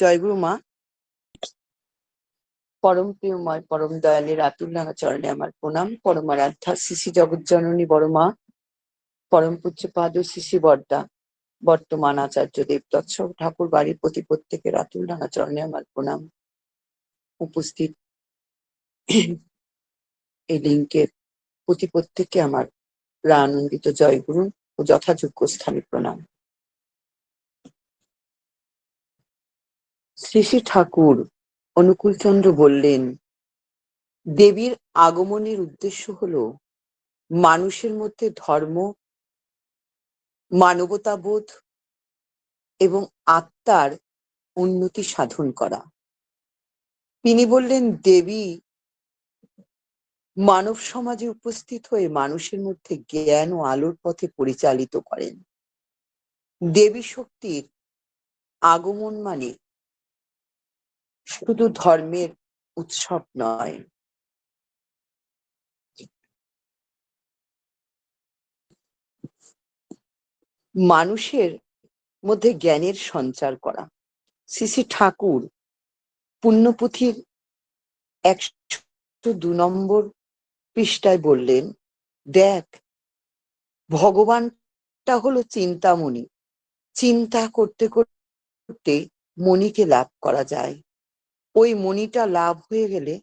জয়গুরু মা। পরম প্রিয়ময় পরম দয়ালের আতুল রাঙা চরণে আমার প্রণাম। পরম আরাধ্যা শিশি জগৎ জননী বড় মা। পরম পূজ্য পাদ শিশি বর্দা। বর্তমান আচার্য দেব তৎসব ঠাকুর বাড়ির প্রতি প্রত্যেকের আতুল রাঙা চরণে আমার প্রণাম। উপস্থিত এই লিঙ্কের প্রতি প্রত্যেককে আমার প্রাণন্দিত জয়গুরু ও যথাযোগ্য স্থানে প্রণাম। শ্রী শ্রী ঠাকুর অনুকূলচন্দ্র বললেন, দেবীর আগমনের উদ্দেশ্য হলো মানুষের মধ্যে ধর্ম, মানবতাবোধ এবং আত্মার উন্নতি সাধন করা। তিনি বললেন, দেবী মানব সমাজে উপস্থিত হয়ে মানুষের মধ্যে জ্ঞান ও আলোর পথে পরিচালিত করেন। দেবী শক্তির আগমন মানে শুধু ধর্মের উৎসব নয়। মানুষের মধ্যে জ্ঞানের সঞ্চার করা। শ্রী ঠাকুর পুণ্যপুথির একশো দু নম্বর পৃষ্ঠায় বললেন, দেখ, ভগবানটা হলো চিন্তামণি। চিন্তা করতে করতে মণিকে লাভ করা যায়। ওই মণিটা লাভ হয়ে গেলে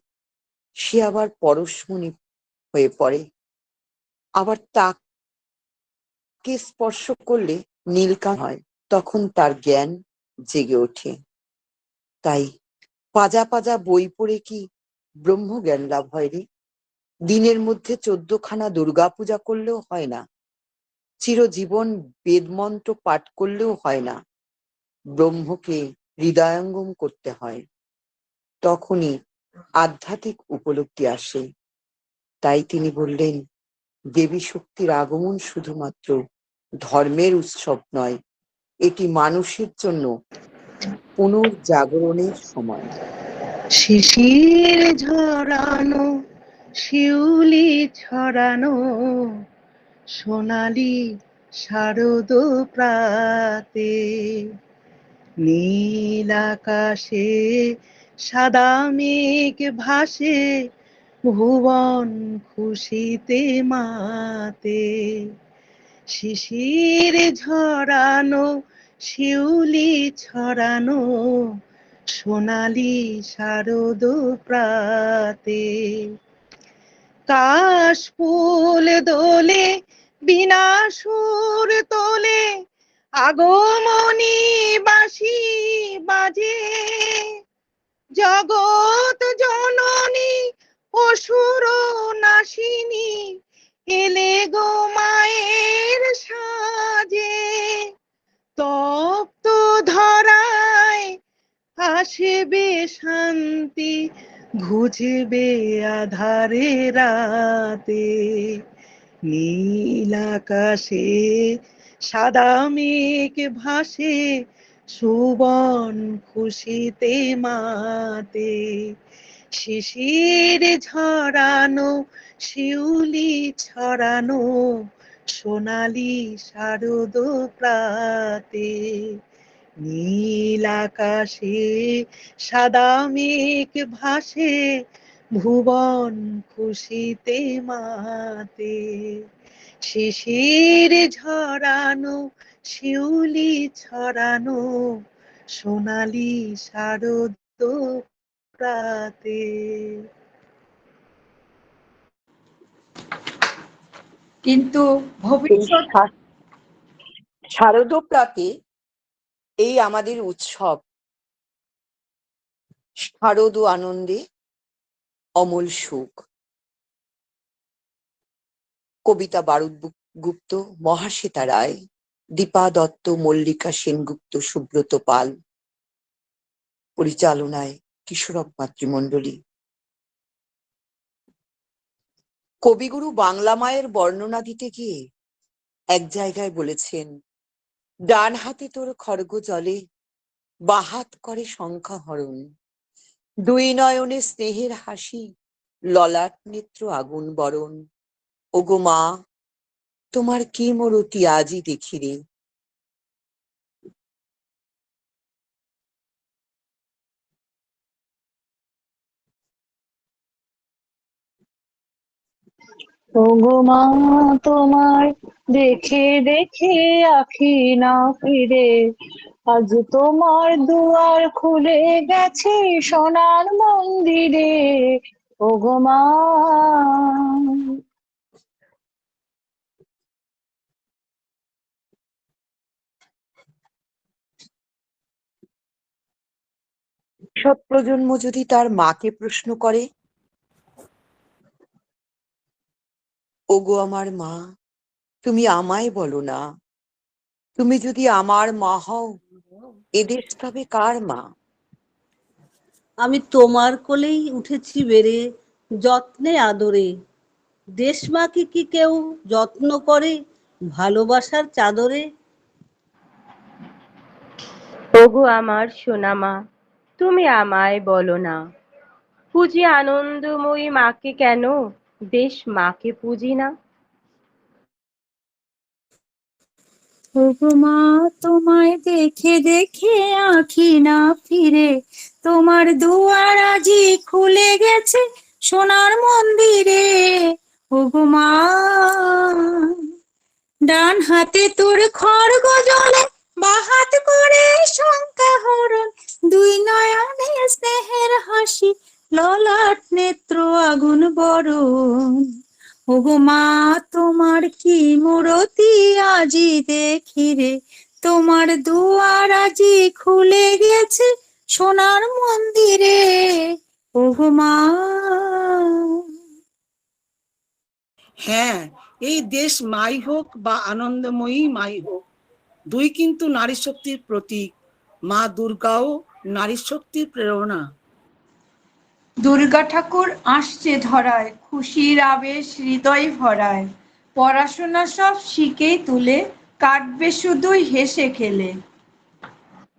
সে আবার পরশ পরশমণি হয়ে পড়ে। আবার তাকে স্পর্শ করলে নীলকা হয়, তখন তার জ্ঞান জেগে ওঠে। তাই পাজা পাজা বই পড়ে কি ব্রহ্ম জ্ঞান লাভ হয় রে? দিনের মধ্যে চোদ্দখানা দুর্গা পূজা করলেও হয় না। চিরজীবন বেদমন্ত্র পাঠ করলেও হয় না। ব্রহ্মকে হৃদয়ঙ্গম করতে হয়। তখনই আধ্যাত্মিক উপলব্ধি আসে। তাই তিনি বললেন, দেবী শক্তির আগমন শুধুমাত্র ধর্মের উৎসব নয়, এটি মানুষের জন্য পুনর্জাগরণের সময়। শিশির ঝরানো, শিউলি ছড়ানো, সোনালি শারদ প্রাতে, নীল আকাশে সাদা মেঘ ভাসে, ভুবন খুশিতে মাতে। শিশির ঝরানো, শিউলি ছড়ানো, সোনালি শারদ প্রাতে। কাশ ফুল দোলে বিনা সুর তোলে, আগমনী বাসি বাজে। জগৎ জননী, অসুর নাসিনী এলে গো মায়ের সাজে। তপ্ত ধরায় আসবে শান্তি, ঘুচবে আধারে রাতে। নীল আকাশে সাদা মেঘ ভাসে সুবন খুশিতে মাতে, শিশির ঝরানো, শিউলি ছড়ানো, সোনালি শারদ প্রাতে, নীল আকাশে সাদা মেঘ ভাসে, ভুবন খুশিতে মাতে, শিশির ঝরানো শিউলি ছড়ানো সোনালি শারদ প্রাতে। কিন্তু ভবিষ্যৎ শারদপ্রাতে এই আমাদের উৎসব। শারদ ও আনন্দে অমল সুখ। কবিতা বারুদ গুপ্ত মহাশ্বেতা রায়। দীপা দত্ত মল্লিকা সেনগুপ্ত, সুব্রত পাল। পরিচালনায় কিশোরক মাতৃমণ্ডলী। কবিগুরু বাংলা মায়ের বর্ণনা দিতে গিয়ে এক জায়গায় বলেছেন, ডান হাতে তোর খড়গ জলে বাহাত করে সংখ্যা হরণ। দুই নয়নে স্নেহের হাসি, ললাট নেত্র আগুন বরণ। ওগো মা তোমার কি মরতি আজি দেখিরে মা, তোমার দেখে দেখে আখি না ফিরে। আজ তোমার দুয়ার খুলে গেছে সোনার মন্দিরে। মা সব প্রজন্ম যদি তার মাকে প্রশ্ন করে ওগো আমার মা তুমি আমায় বলো না। তুমি যদি আমার মা হও এদেশ তবে কার মা? আমি তোমার কোলেই উঠেছি বেড়ে যত্নে আদরে। দেশমাকে কি কেউ যত্ন করে ভালোবাসার চাদরে? ওগো আমার সোনামা তুমি আমায় বলো না। পুজি আনন্দময়ী মাকে কেন? দেশ মাকে পুজি না। মা, তোমায় দেখে দেখে আঁখি না ফিরে। তোমার দুয়ার আজি খুলে গেছে সোনার মন্দিরে। মা ডান হাতে তোর খড়গ জলে বাহাত করে শঙ্কা হরণ, দুই নয়নে স্নেহের হাসি, ললাট নেত্র আগুন বরণ। ওগো মা, তোমার কি মূরতি আজি দেখি রে? তোমার দুয়ার আজি খুলে গেছে সোনার মন্দিরে। ওগো মা। হ্যাঁ এই দেশ মাই হোক বা আনন্দময়ী মাই হোক দুই কিন্তু নারী শক্তির প্রতীক। মা দুর্গাও নারী শক্তির প্রেরণা। দুর্গা ঠাকুর আসছে ধরায় খুশির আবেশ হৃদয় ভরায়। পড়াশোনা সব শিখেই তুলে কাটবে শুধুই হেসে খেলে।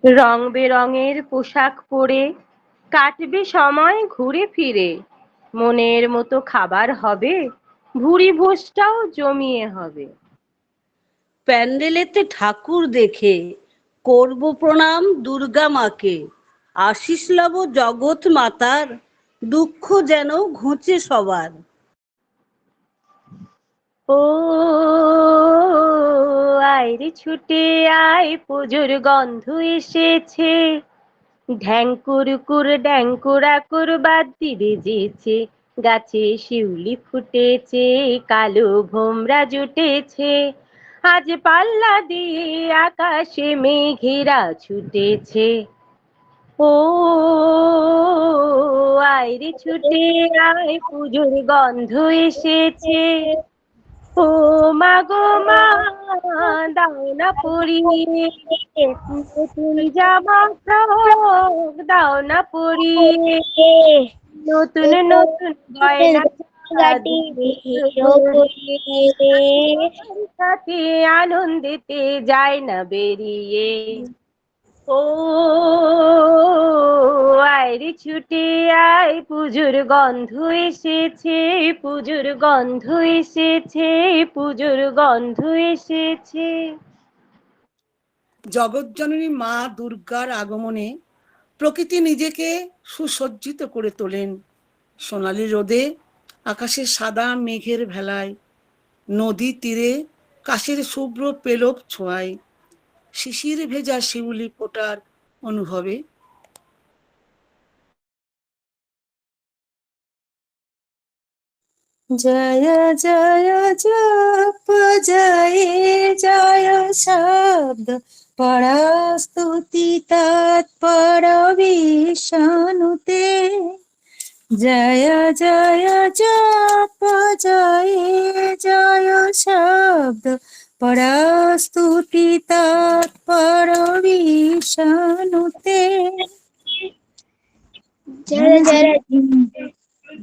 রং বেরঙের পোশাক পরে কাটবে সময় ঘুরে ফিরে। মনের মতো খাবার হবে ভুরি ভোজটাও জমিয়ে হবে। প্যান্ডেলেতে ঠাকুর দেখে করব প্রণাম দুর্গা মাকে। আশিস লব জগৎ মাতার, দুঃখ যেন ঘুচে সবার। ও, আইরে ছুটে আয় পুজোর গন্ধ এসেছে। ঢ্যাঙ্কুর কুর ড্যাঙ্কুরা কুর বাদ্যি বেজেছে গাছে শিউলি ফুটেছে, কালো ভোমরা জুটেছে। আজ পাল্লা দিয়ে আকাশে মেঘেরা ছুটেছে। ও আইরে ছুটে, আয় পুজোর গন্ধ এসেছে। ও, মা গো মা, দাও না পরিয়ে, নতুন জামা ফ্রক দাও না পরিয়ে, নতুন নতুন গয়না আনন্দেতে যায় না বেরিয়ে ও আয়রে ছুটে আয় পুজোর গন্ধ এসেছে পুজোর গন্ধ এসেছে পুজোর গন্ধ এসেছে জগৎজননী মা দুর্গার আগমনে প্রকৃতি নিজেকে সুসজ্জিত করে তোলেন। সোনালি রোদে আকাশে সাদা মেঘের ভেলায়, নদী তীরে কাশের শুভ্র পেলব ছোঁয়ায়। শিশির ভেজা শিউলি ফোটার অনুভবে। জয় জয়, জপ, জয় জয় শব্দ। পরস্তুতি তৎপর জয় জয় জপ জয় জয় শব্দ পরস্তুতি তৎপর বিষ্ণুতে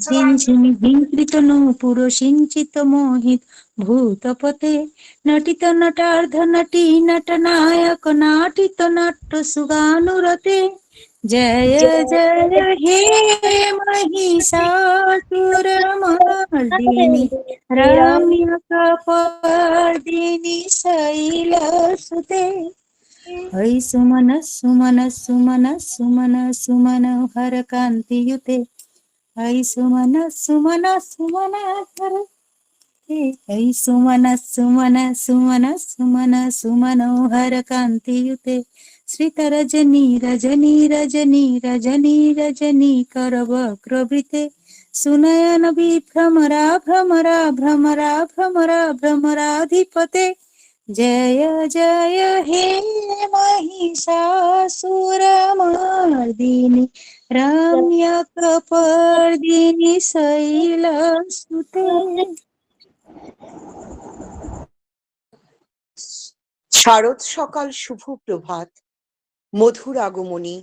ঝিনঝিনি হিংকৃত নূপুর সিঞ্চিত মোহিত ভূতপতে নটিত নটার্ধ নটি নট নায়ক নাটিত নাট্য সুগানুরতে। जय जय हे महिषासुरमर्दिनि शैल सुते ऐ सुमन सुमन सुमन सुमन सुमन हर कान्तियुते ऐ सुमन सुमन सुमन हर ऐ सुमन सुमन सुमन सुमन सुमन हर कांति युते श्रितरजनी रजनी रजनी रजनी रजनी करवक्रवृते सुनयन विभ्रमरा भ्रमरा भ्रमरा भ्रमरा भ्रमराधिपते जय जय हे महिषासुरमर्दिनि रम्यकपर्दिनि शैलसुते শারদ সকাল শুভ প্রভাত মধুর আগমনী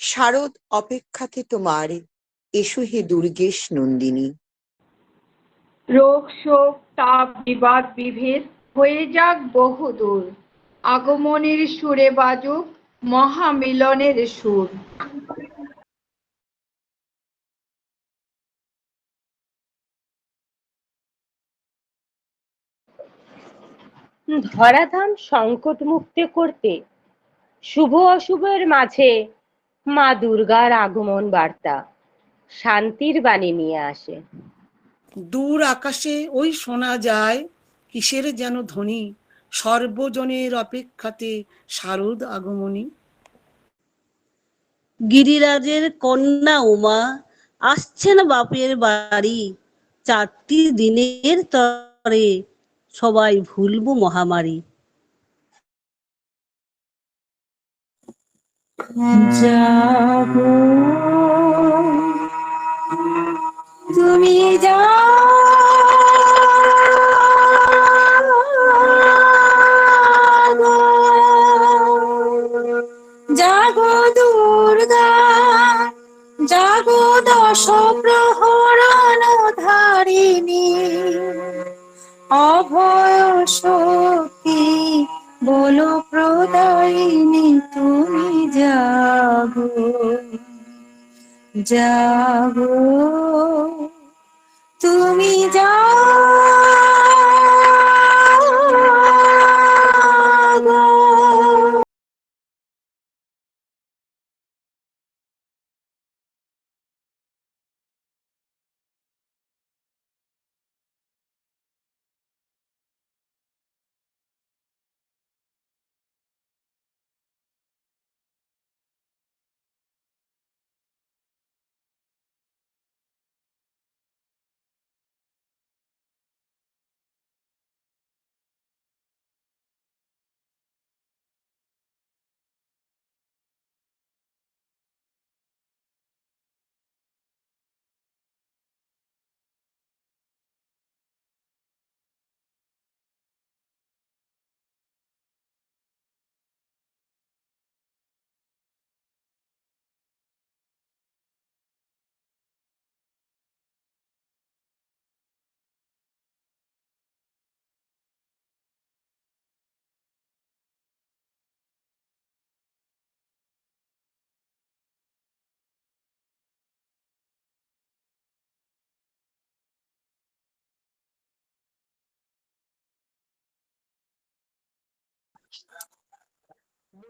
শারদ অপেক্ষাতে তোমার এসো হে দুর্গেশ নন্দিনী। রোগ শোক তাপ বিবাদ বিভেদ হয়ে যাক বহুদূর। আগমনের সুরে বাজুক মহামিলনের সুর। ধরাধাম সংকট মুক্ত করতে শুভ অশুভের মাঝে মা দুর্গার আগমন বার্তা। শান্তির বাণী নিয়ে আসে। দূর আকাশে ওই শোনা যায় কিসের যেন ধ্বনি? সর্বজনের অপেক্ষাতে শারদ আগমনী। গিরিরাজের কন্যা উমা আসছেন বাপের বাড়ি। চারটি দিনের তরে সবাই ভুলবো মহামারী। জাগো। তুমি জাগো। জাগো দুর্গা জাগো দশ প্রহরণ ধারিণী। অভয় জাগো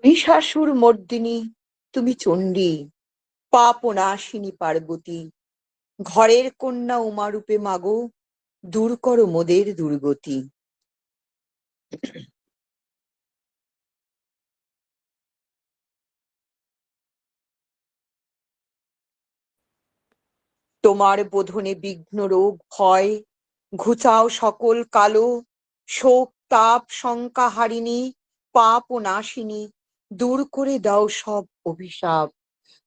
মহিষাসুর মর্দিনী, তুমি চণ্ডী, পাপ নাশিনী পার্বতী, ঘরের কন্যা উমারূপে মাগো, দূর করো মোদের দুর্গতি। তোমার বোধনে বিঘ্ন রোগ ভয়, ঘুচাও সকল কালো, শোক, তাপ, শঙ্কা হারিণী পাপ ও নাশিনী দূর করে দাও সব অভিশাপ।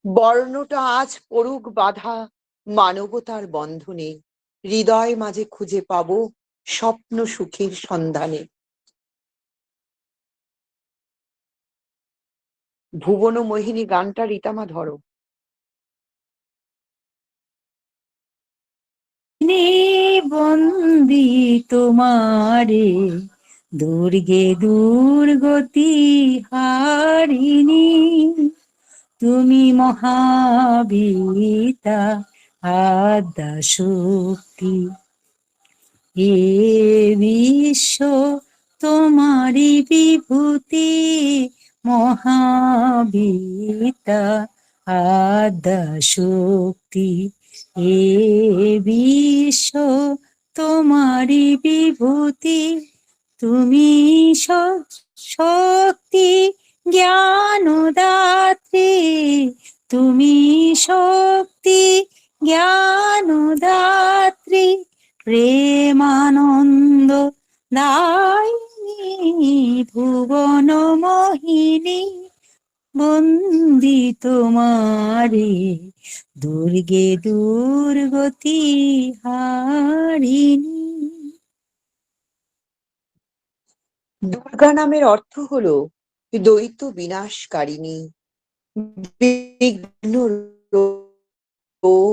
বর্ণটা আজ পড়ুক বাধা, মানবতার বন্ধনে। হৃদয় মাঝে খুঁজে পাবো স্বপ্ন সুখের সন্ধানে। ভুবন মোহিনী, গানটা রীতামা ধরো। বন্দি তোমারে দুর্গে দুর্গতি হারিণী, তুমি মহাবীতা আদ্যা শক্তি এ বিশ্ব তোমারি বিভূতি মহাবীতা আদ্যা শক্তি এ বিশ্ব তোমারি বিভূতি তুমি শক্তি জ্ঞানদাত্রী। তুমি শক্তি জ্ঞান জ্ঞানদাত্রী। প্রেমানন্দ দায়িনী, ভুবন মোহিনী। বন্দি তোমারে দুর্গে দুর্গতি হারিণী। দুর্গা নামের অর্থ হল দ্বৈত বিনাশকারিণী, বিঘ্ন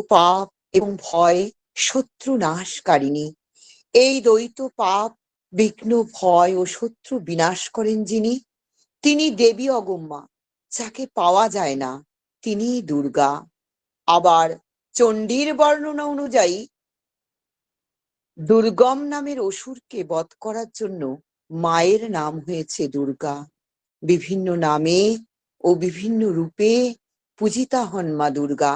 পাপ এবং ভয় শত্রু নাশকারিণী। এই দ্বৈত পাপ, বিঘ্ন, ভয় ও শত্রু বিনাশ করেন যিনি। তিনি দেবী অগম্যা, যাকে পাওয়া যায় না, তিনি দুর্গা। আবার চণ্ডীর বর্ণনা অনুযায়ী দুর্গম নামের অসুরকে বধ করার জন্য মায়ের নাম হয়েছে দুর্গা। বিভিন্ন নামে ও বিভিন্ন রূপে পূজিতা হন মা দুর্গা।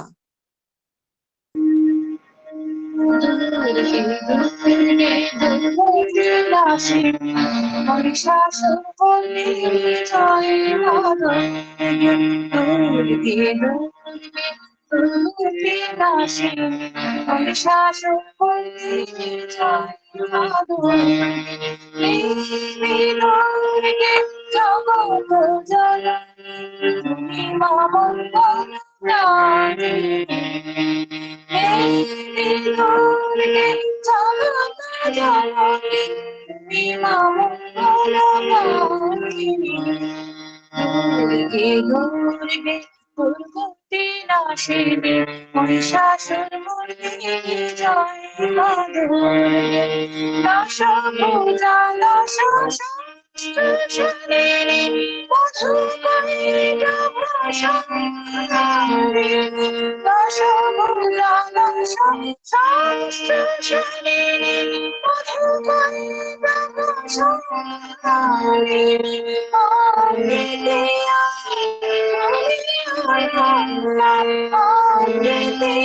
রূপে আমি শাসক জগত জল তুমি মামঙ্গল জগত জল তুমি মামঙ্গল রানী দুর্গে দুর্গে দুর্গ নাশিনী মহিষাসুর মুরগি জয় মাধুরী দশ পূজা দশ চরণে মধু করিল প্রসঙ্গে রসগোল্লাংশ সংশ্রসনে মধু করিল প্রসঙ্গে অমৃতে অমৃতে অমৃতে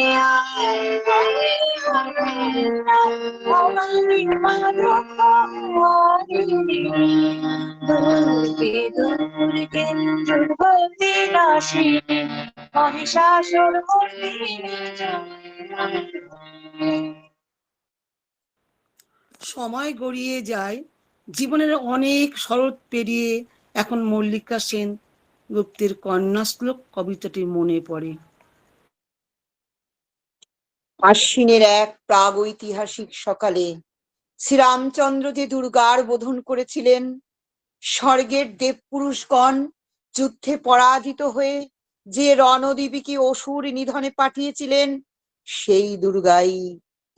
সময় গড়িয়ে যায় জীবনের অনেক শরৎ পেরিয়ে এখন মল্লিকা সেন গুপ্তের কন্যা শ্লোক কবিতাটি মনে পড়ে। আশ্বিনের এক প্রাগৈতিহাসিক সকালে শ্রীরামচন্দ্র যে দুর্গার বোধন করেছিলেন স্বর্গের দেবপুরুষগণ যুদ্ধে পরাজিত হয়ে যে রণদেবীকে অসুর নিধনে পাঠিয়েছিলেন, সেই দুর্গাই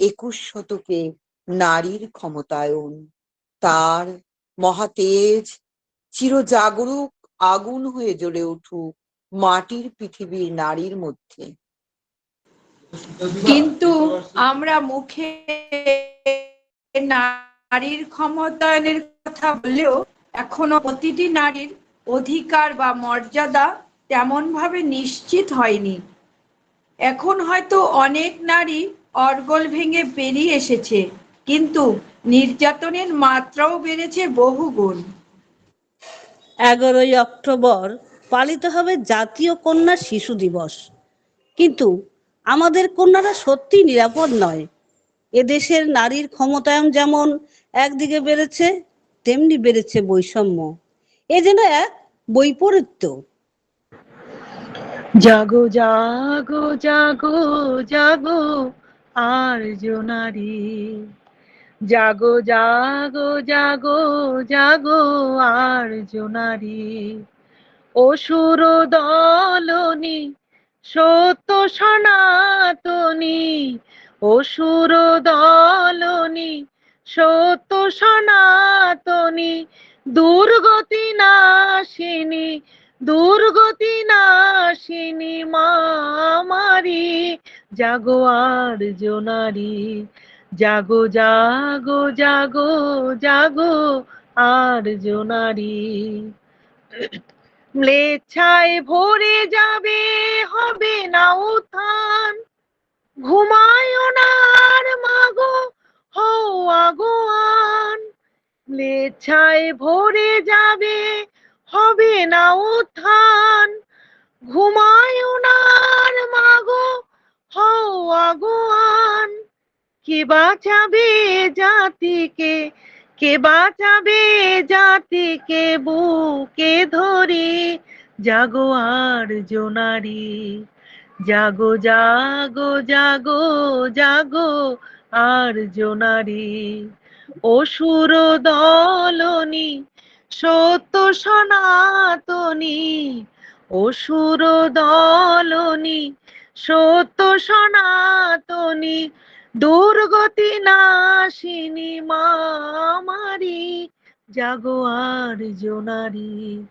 একুশ শতকে নারীর ক্ষমতায়ন। তার মহাতেজ চিরজাগরুক আগুন হয়ে জ্বলে উঠুক মাটির পৃথিবীর নারীর মধ্যে। কিন্তু আমরা মুখে নারীর ক্ষমতায়নের কথা বললেও এখনও প্রতিটি নারীর অধিকার বা মর্যাদা তেমন ভাবে নিশ্চিত হয়নি। এখন হয়তো অনেক নারী অর্গল ভেঙে বেরিয়ে এসেছে, কিন্তু নির্যাতনের মাত্রাও বেড়েছে বহুগুণ। এগারোই অক্টোবর পালিত হবে জাতীয় কন্যা শিশু দিবস। কিন্তু আমাদের কন্যারা সত্যি নিরাপদ নয়। এদেশের নারীর ক্ষমতায়ন যেমন একদিকে বেড়েছে তেমনি বেড়েছে বৈষম্য। এ যেন এক বৈপরীত্য। জাগো জাগো জাগো জাগো, আর্য নারী। জাগো জাগো জাগো জাগো, আর্য নারী। অসুর দলনি, সত্য সনাতনী। অসুর দলনি, সত্য সনাতনী দুর্গতি নাশিনী দুর্গতি নাশিনী মামারি, জাগো আর জোনারি জাগো জাগো জাগো জাগো আর জোনারি ম্লেচ্ছায় ভরে যাবে, হবে না উত্থান। ঘুমায় না আর মাগো, হও স্বেচ্ছায় ভরে যাবে, হবে না উত্থান। ঘুমায় ওনার মাগো, হও আগুয়ান। কে বাঁচাবে জাতিকে, কে বাঁচাবে জাতিকে বুকে ধরে? জাগো আর জোনারি জাগো জাগো জাগো জাগো আর জোনারি অসুর দলনি, সত্য সনাতনী। অসুর দলনি, সত্য সনাতনী। দুর্গতি নাশিনী মামারি, জাগো আর জোনারি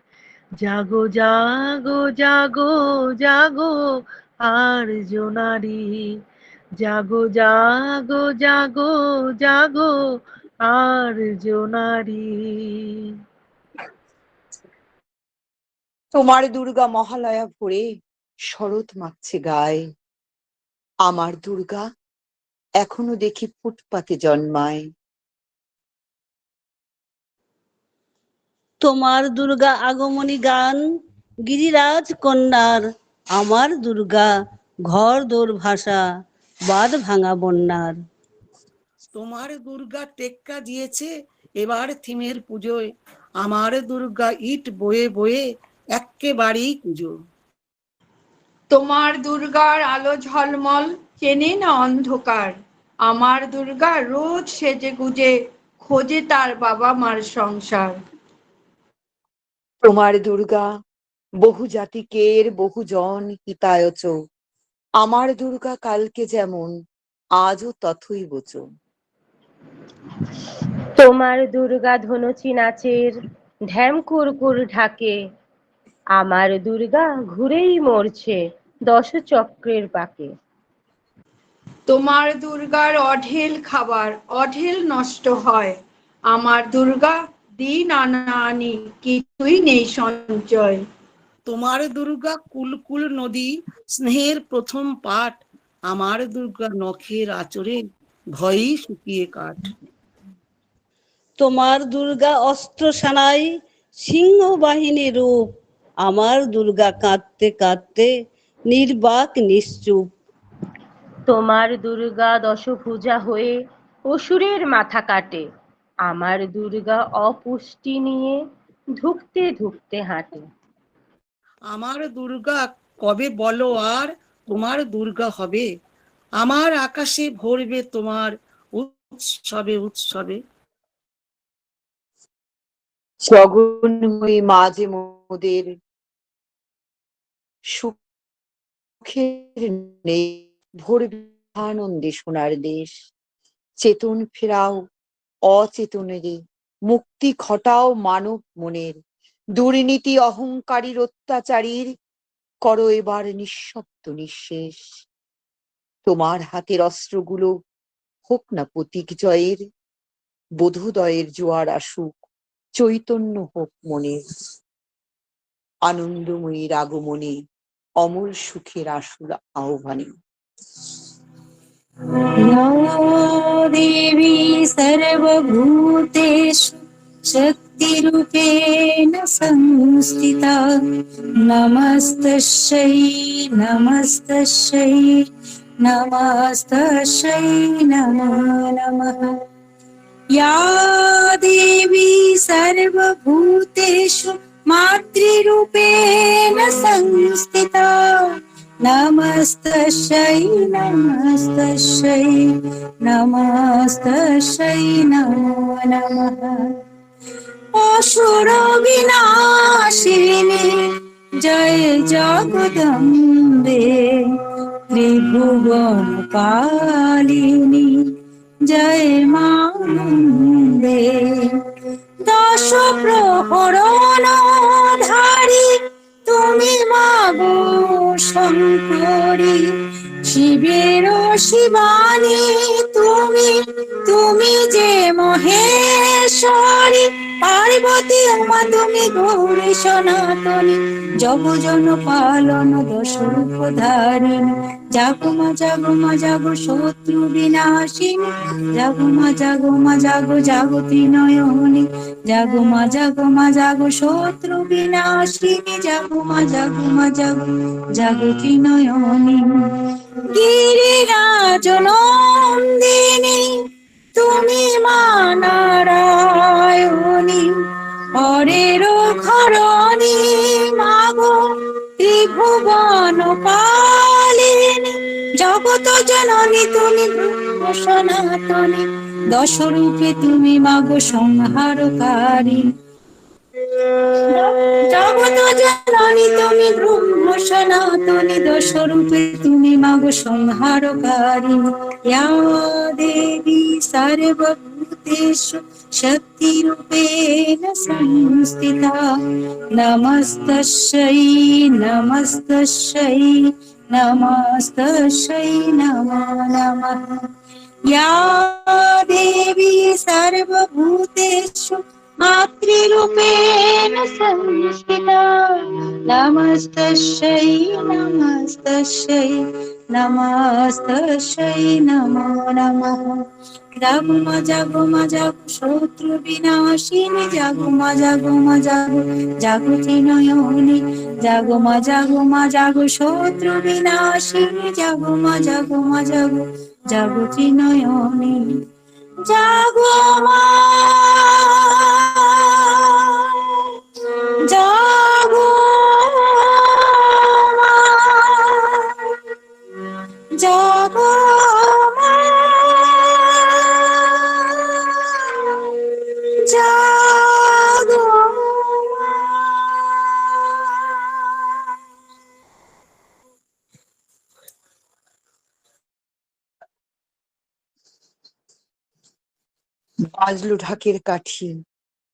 জাগো জাগো জাগো জাগো আর জোনারি জাগো জাগো জাগো জাগো আর জোনারি তোমার দুর্গা মহালয়া ভরে শরৎ মাখছে গায়ে। আমার দুর্গা এখনও দেখি ফুটপাতে জন্মায়। তোমার দুর্গা আগমনী গান গিরিরাজ কন্যার আমার দুর্গা ঘর দোর ভাষা বাদ ভাঙা বন্যার। তোমার দুর্গা টেক্কা দিয়েছে এবার থিমের পুজোয়। আমার দুর্গা ইট বয়ে বয়ে এক্কেবারেই পুজো তোমার দুর্গার আলো ঝলমল চেনে না অন্ধকার। আমার দুর্গা রোজ সেজে গুজে, খোঁজে তার বাবা মার সংসার। তোমার দুর্গা, বহু জাতিকের বহুজন হিতায়চ। আমার দুর্গা কালকে যেমন, আজও তথই বোচ তোমার দুর্গা ধনুচি নাচের ঢ্যাম কুরকুর ঢাকে আমার দুর্গা ঘুরেই মরছে দশ চক্রের পাকে তোমার দুর্গার অঢেল খাবার অঢেল নষ্ট হয়। আমার দুর্গা দিন আনা আনি কিছুই নেই সঞ্চয়। তোমার দুর্গা কুলকুল নদী স্নেহের প্রথম পাঠ। আমার দুর্গা নখের আচরে ভয়ই শুকিয়ে কাঠ। তোমার দুর্গা অস্ত্র সানাই সিংহ বাহিনী রূপ। আমার দুর্গা কাঁদতে কাঁদতে নির্বাক নিশ্চুপ। তোমার দুর্গা দশভুজা হয়ে অসুরের মাথা কাটে। আমার দুর্গা অপুষ্টি নিয়ে ধুকতে ধুকতে হাঁটে। আমার দুর্গা কবে বলো আর তোমার দুর্গা হবে? আমার আকাশে ভরবে তোমার উৎসবে উৎসবে। জগন্ময়ী মাঝে মোদের, সুখের নেই ভরবে আনন্দে সোনার দেশ। চেতন ফেরাও অচেতনেরে মুক্তি ঘটাও মানব মনের। দুর্নীতি, অহংকারীর অত্যাচারীর, করো এবার নিঃশব্দ নিঃশেষ। তোমার হাতের অস্ত্রগুলো হোক না প্রতীক জয়ের বোধোদয়ের জোয়ার আসুক চৈতন্য হোক মনে আনন্দময়ীর আগমনে অমল সুখের আসুর আহ্বানে या देवी सर्वभूतेषु शक्तिरूपेण संस्थिता नमस्तस्यै नमस्तस्यै नमस्तश्यै नमो नमः या देवी सर्वभूतेषु मातृरूपेण संस्थिता। नमस्तश्यै नमस्तश्यै नमस्तश्यै नमो नमः अशुरविनाशिनि जय जगदम्बे। ত্রিভুবন পালিনী জয় মানন্দে। দশ প্রহরণ ধারী তুমি মাগো শঙ্কর। করি শিবের শিবানী, তুমি তুমি যে মহেশ্বরী, পার্বতী উমা, তুমি গৌরী সনাতনী জগজন পালন দশরূপ ধারিণী জাগো মা জাগো শত্রু বিনাশিনী জাগো মা জাগো মা জাগো জাগতি নয়নী জাগো মা জাগো মা জাগো শত্রু বিনাশিনী জাগো মা জাগো জাগতি নয়নী। গিরিরাজ নন্দিনী তুমি মা নারায়ণী হরের খরণী মাগো ত্রিভুবন পালিনী জগত জননী, তুমি ব্রহ্ম সনাতনী, দশরূপে তুমি মাগো সংহারকারী জগত জননী তুমি ব্রহ্ম সনাতনী দশরূপে তুমি মাগো সংহারকারী ইয়া দেবী সর্বভূতেষু শক্তিরূপেণ সংস্থিতা নমস্তস্যৈ নমস্তস্যৈ নমস্তস্যৈ নমো নমঃ या देवी सर्वभूतेषु मातृरूपेण संस्थिता नमस्तस्यै नमस्तस्यै नमस्तस्यै नमो नमः জাগো মা জাগো মা জাগো শত্রু বিনাশিনী জাগো মা জাগো মা জাগো জাগতি নয়নী জাগো মা জাগো মা জাগো শত্রু বিনাশিনী জাগো মা জাগো মা জাগো জাগতি নয়নী জাগো মা বাজলো ঢাকের কাঠি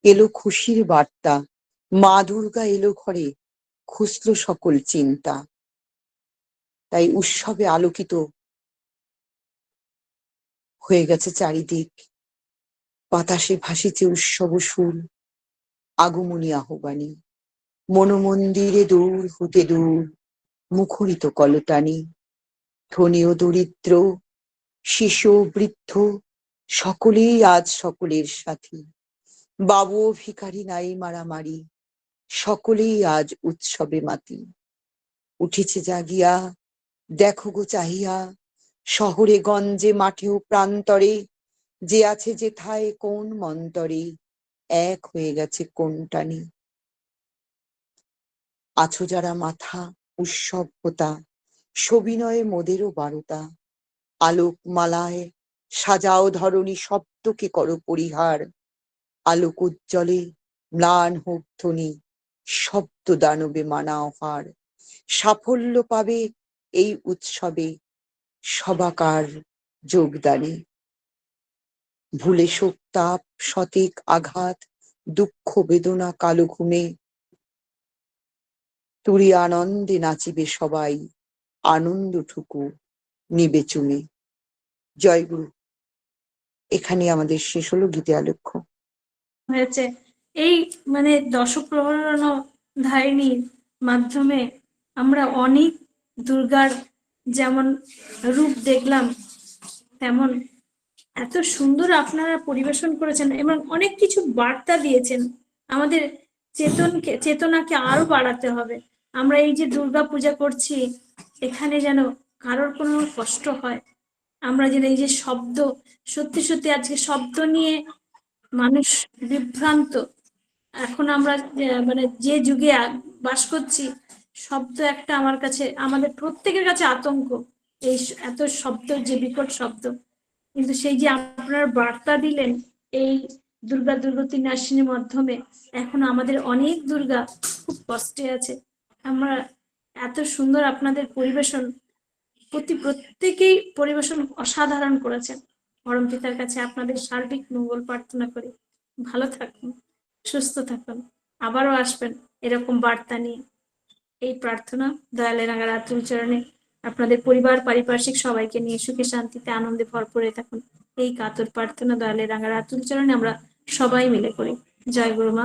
এলো খুশির বার্তা। মা দুর্গা এলো ঘরে খুসলো সকল চিন্তা। তাই উৎসবে আলোকিত হয়ে গেছে চারিদিক। বাতাসে ভাসিছে উৎসব সুর, আগমনী আহ্বানী। মনোমন্দিরে দূর হতে দূর, মুখরিত কলতানি। ধনী ও দরিদ্র, শিশু বৃদ্ধ, সকলেই আজ সকলের সাথী। বাবু ভিখারি নাই মারামারি। সকলেই আজ উৎসবে মাতি। উঠেছে জাগিয়া, দেখো গো চাহিয়া, শহরে গঞ্জে মাঠে ও প্রান্তরে, যে আছে যেথায় কোন মন্তরে, এক হয়ে গেছে কোনটানি আছো যারা মাথা উৎসব হোতা সবিনয়ে মোদেরও বারতা আলোক মালায় সাজাও ধরণী শব্দকে করো পরিহার আলোক উজ্জ্বলে ম্লান হোক ধ্বনি। শব্দ দানবে মানাও হার সাফল্য পাবে এই উৎসবে সবাকার যোগদানে। ভুলে শোক, তাপ সতিক আঘাত, দুঃখ, বেদনা, কালো ঘুমে। তুরি আনন্দে নাচিবে সবাই, আনন্দটুকু নিবে চুমে। জয় গুরু এখানে আমাদের শেষ হলো গীতে আলক্ষ্য হয়েছে। এই মানে দশক প্রহরণ ধারিণীর মাধ্যমে আমরা অনেক দুর্গার যেমন রূপ দেখলাম, তেমন এত সুন্দর আপনারা পরিবেশন করেছেন এবং অনেক কিছু বার্তা দিয়েছেন। আমাদের চেতনকে, চেতনাকে আরও বাড়াতে হবে। আমরা এই যে দুর্গা পূজা করছি, এখানে যেন কারোর কোনো কষ্ট হয়। আমরা যেন এই যে শব্দ, সত্যি সত্যি আজকে শব্দ নিয়ে মানুষ বিভ্রান্ত এখন আমরা মানে যে যুগে বাস করছি শব্দ একটা আমার কাছে, আমাদের প্রত্যেকের কাছে আতঙ্ক। এই এত শব্দ, যে বিকট শব্দ। কিন্তু সেই যে আপনার বার্তা দিলেন, এই দুর্গা দুর্গতি নাসিনীর মাধ্যমে, এখন আমাদের অনেক দুর্গা খুব কষ্টে আছে। আমরা এত সুন্দর আপনাদের পরিবেশন, প্রতি প্রত্যেকেই পরিবেশন অসাধারণ করেছেন। পরম পিতার কাছে আপনাদের সার্বিক মঙ্গল প্রার্থনা করি। ভালো থাকুন। সুস্থ থাকুন। আবারও আসবেন এরকম বার্তা নিয়ে। এই প্রার্থনা দয়ালে রাঙা রাতুল চরণে আপনাদের পরিবার, পারিপার্শ্বিক সবাইকে নিয়ে সুখে শান্তিতে আনন্দে ভরপুরে থাকুন। এই কাতর প্রার্থনা দয়ালে রাঙা রাতুল চরণে আমরা সবাই মিলে করি। জয় গুরুমা।